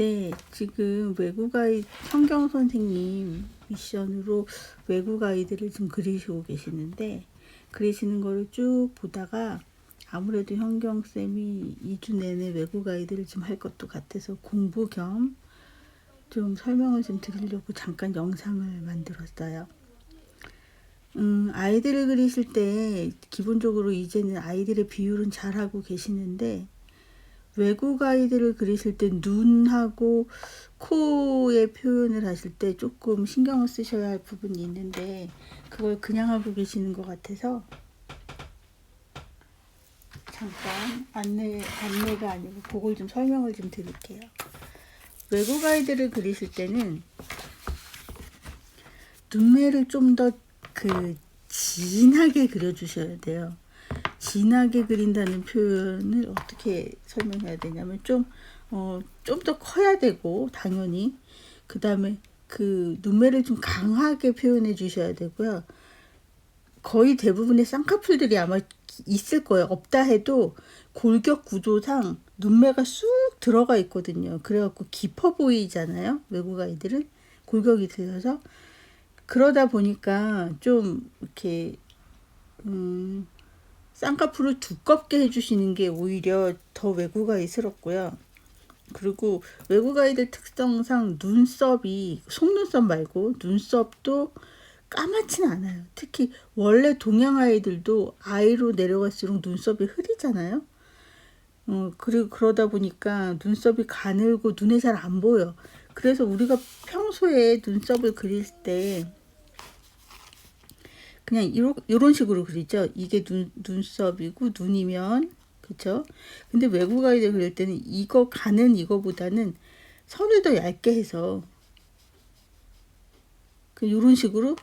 네, 지금 외국 아이 성경 선생님 미션으로 외국 아이들을 좀 그리시고 계시는데 그리시는 거를 쭉 보다가 아무래도 현경 쌤이 2주 내내 외국 아이들을 좀 할 것도 같아서 공부 겸 좀 설명을 좀 드리려고 잠깐 영상을 만들었어요. 음, 아이들을 그리실 때 기본적으로 이제는 아이들의 비율은 잘하고 계시는데 외국 아이들을 그리실 때 눈하고 코의 표현을 하실 때 조금 신경을 쓰셔야 할 부분이 있는데 그걸 그냥 하고 계시는 것 같아서 잠깐 안내 안내가 아니고 그걸 좀 설명을 좀 드릴게요. 외국 아이들을 그리실 때는 눈매를 좀 더 그 진하게 그려주셔야 돼요. 진하게 그린다는 표현을 어떻게 설명해야 되냐면 좀, 어, 좀 더 커야 되고, 당연히. 그 다음에 그 눈매를 좀 강하게 표현해 주셔야 되고요. 거의 대부분의 쌍꺼풀들이 아마 있을 거예요. 없다 해도 골격 구조상 눈매가 쑥 들어가 있거든요. 그래갖고 깊어 보이잖아요. 외국 아이들은 골격이 들어서 그러다 보니까 좀 이렇게 음, 쌍꺼풀을 두껍게 해주시는 게 오히려 더 외국 아이스럽고요. 그리고 외국 아이들 특성상 눈썹이 속눈썹 말고 눈썹도 까맣진 않아요. 특히 원래 동양 아이들도 아이로 내려갈수록 눈썹이 흐리잖아요. 어, 그리고 그러다 보니까 눈썹이 가늘고 눈에 잘 안 보여. 그래서 우리가 평소에 눈썹을 그릴 때 그냥 이런 이런 식으로 그리죠. 이게 눈 눈썹이고 눈이면 그렇죠. 근데 외국 아이들 그릴 때는 이거 가는 이거보다는 선을 더 얇게 해서 그 이런 식으로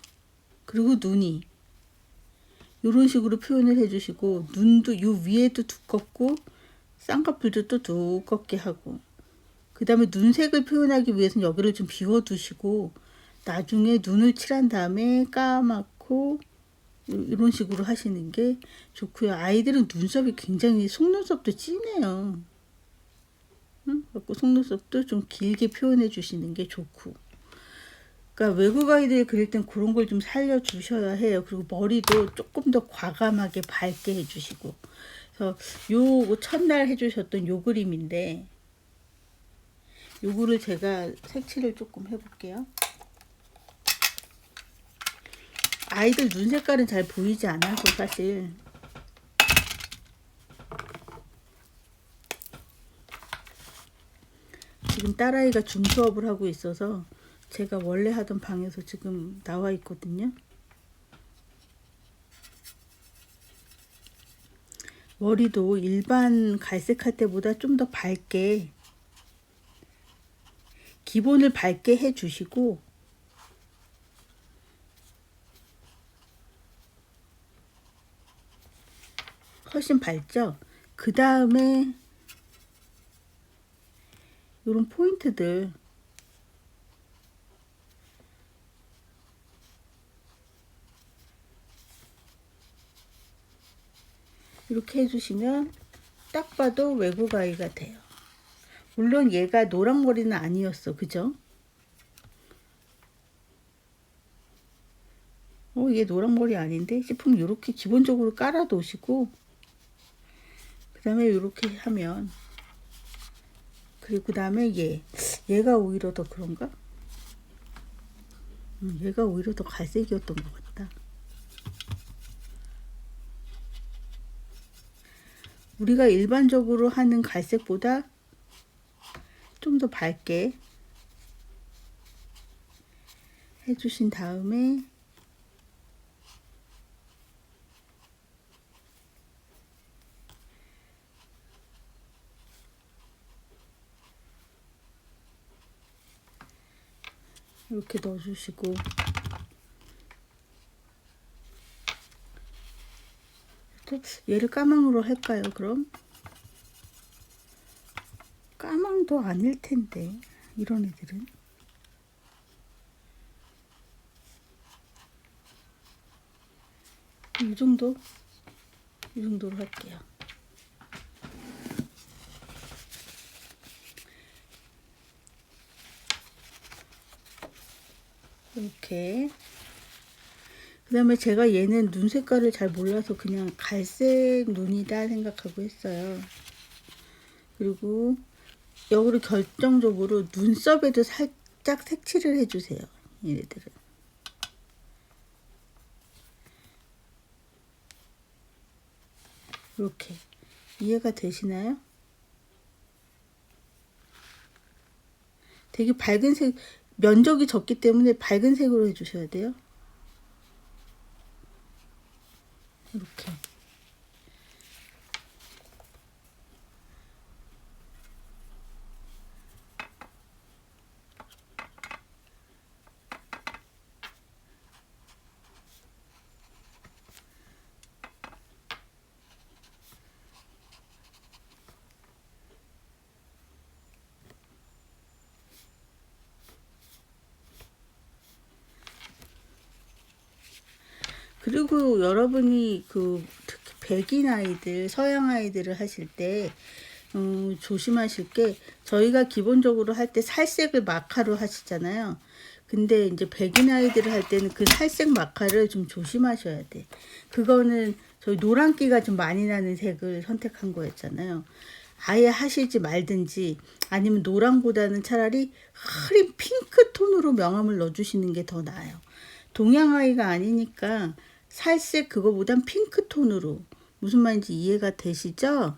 그리고 눈이 이런 식으로 표현을 해주시고 눈도 요 위에도 두껍고 쌍꺼풀도 또 두껍게 하고 그 다음에 눈색을 표현하기 위해서는 여기를 좀 비워두시고 나중에 눈을 칠한 다음에 까맣고 이런 식으로 하시는 게 좋고요. 아이들은 눈썹이 굉장히 속눈썹도 진해요. 응? 속눈썹도 좀 길게 표현해 주시는 게 좋고. 그러니까 외국 아이들 그릴 땐 그런 걸 좀 살려 주셔야 해요. 그리고 머리도 조금 더 과감하게 밝게 해 주시고. 그래서 요 첫날 해 주셨던 요 그림인데 요거를 제가 색칠을 조금 해 볼게요. 아이들 눈 색깔은 잘 보이지 않아서 사실 지금 딸아이가 줌 수업을 하고 있어서 제가 원래 하던 방에서 지금 나와 있거든요. 머리도 일반 갈색할 때보다 좀 더 밝게 기본을 밝게 해 주시고 훨씬 밝죠? 그 다음에 이런 포인트들 이렇게 해주시면 딱 봐도 외국 아이가 돼요. 물론 얘가 노랑머리는 아니었어. 그죠? 어, 얘 노랑머리 아닌데? 싶으면 이렇게 기본적으로 깔아두시고 그 다음에 이렇게 하면 그리고 그 다음에 얘 얘가 오히려 더 그런가? 음, 얘가 오히려 더 갈색이었던 것 같다. 우리가 일반적으로 하는 갈색보다 좀 더 밝게 해주신 다음에 이렇게 넣어주시고 또 얘를 까망으로 할까요 그럼? 까망도 아닐 텐데 이런 애들은 이 정도? 이 정도로 할게요 이렇게. 그 다음에 제가 얘는 눈 색깔을 잘 몰라서 그냥 갈색 눈이다 생각하고 했어요. 그리고 여기로 결정적으로 눈썹에도 살짝 색칠을 해주세요. 얘네들은. 이렇게. 이해가 되시나요? 되게 밝은 색, 면적이 적기 때문에 밝은 색으로 해주셔야 돼요. 이렇게. 그리고 여러분이 그 특히 백인 아이들, 서양 아이들을 하실 때 음, 조심하실 게 저희가 기본적으로 할 때 살색을 마카로 하시잖아요. 근데 이제 백인 아이들을 할 때는 그 살색 마카를 좀 조심하셔야 돼. 그거는 저희 노란기가 좀 많이 나는 색을 선택한 거였잖아요. 아예 하시지 말든지 아니면 노랑보다는 차라리 흐린 핑크 톤으로 명암을 넣어주시는 게 더 나아요. 동양 아이가 아니니까 살색 그거보단 핑크 톤으로 무슨 말인지 이해가 되시죠?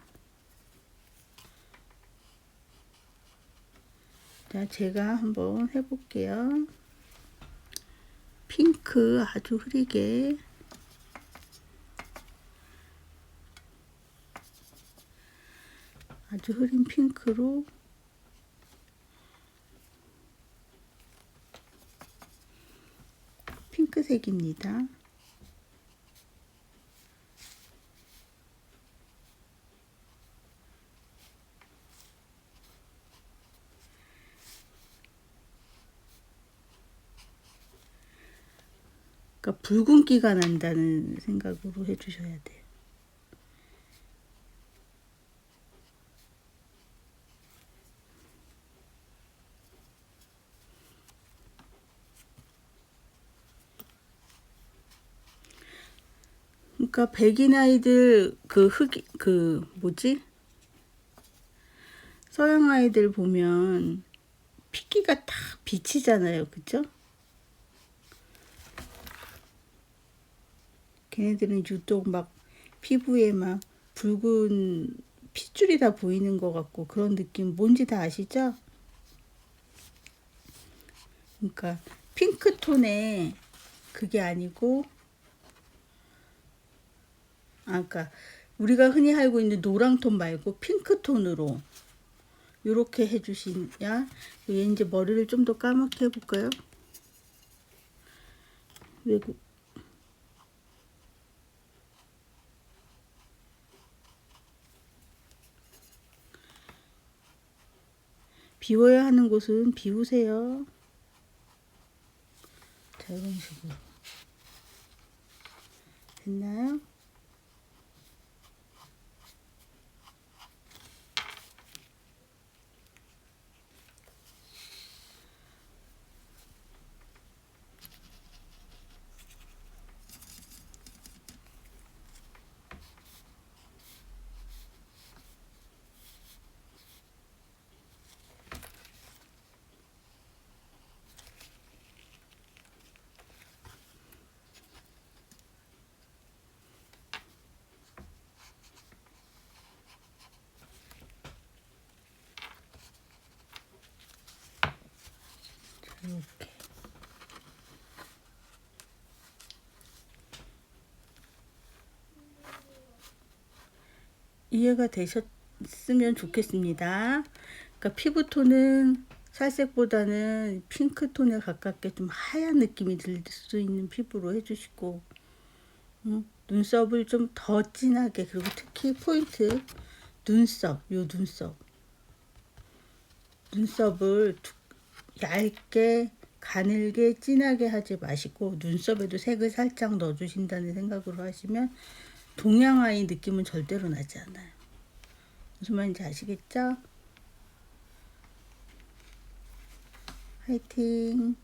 자, 제가 한번 해볼게요. 핑크 아주 흐리게 아주 흐린 핑크로 핑크색입니다. 붉은기가 난다는 생각으로 해주셔야 돼요. 그러니까 백인 아이들 그 흑이 그 뭐지 서양 아이들 보면 피기가 딱 비치잖아요, 그죠? 걔네들은 유독 막 피부에 막 붉은 핏줄이 다 보이는 것 같고 그런 느낌 뭔지 다 아시죠? 그러니까 핑크톤에 그게 아니고 아, 그러니까 우리가 흔히 알고 있는 노랑톤 말고 핑크톤으로 이렇게 해주시냐 얘 이제 머리를 좀 더 까맣게 해볼까요? 외국 비워야 하는 곳은 비우세요. 자, 이런 식으로. 됐나요? 이렇게. 이해가 되셨으면 좋겠습니다. 그러니까 피부톤은 살색보다는 핑크톤에 가깝게 좀 하얀 느낌이 들 수 있는 피부로 해주시고 음, 눈썹을 좀 더 진하게 그리고 특히 포인트 눈썹 요 눈썹 눈썹을 두- 얇게 가늘게 진하게 하지 마시고 눈썹에도 색을 살짝 넣어주신다는 생각으로 하시면 동양 아이 느낌은 절대로 나지 않아요. 무슨 말인지 아시겠죠? 화이팅!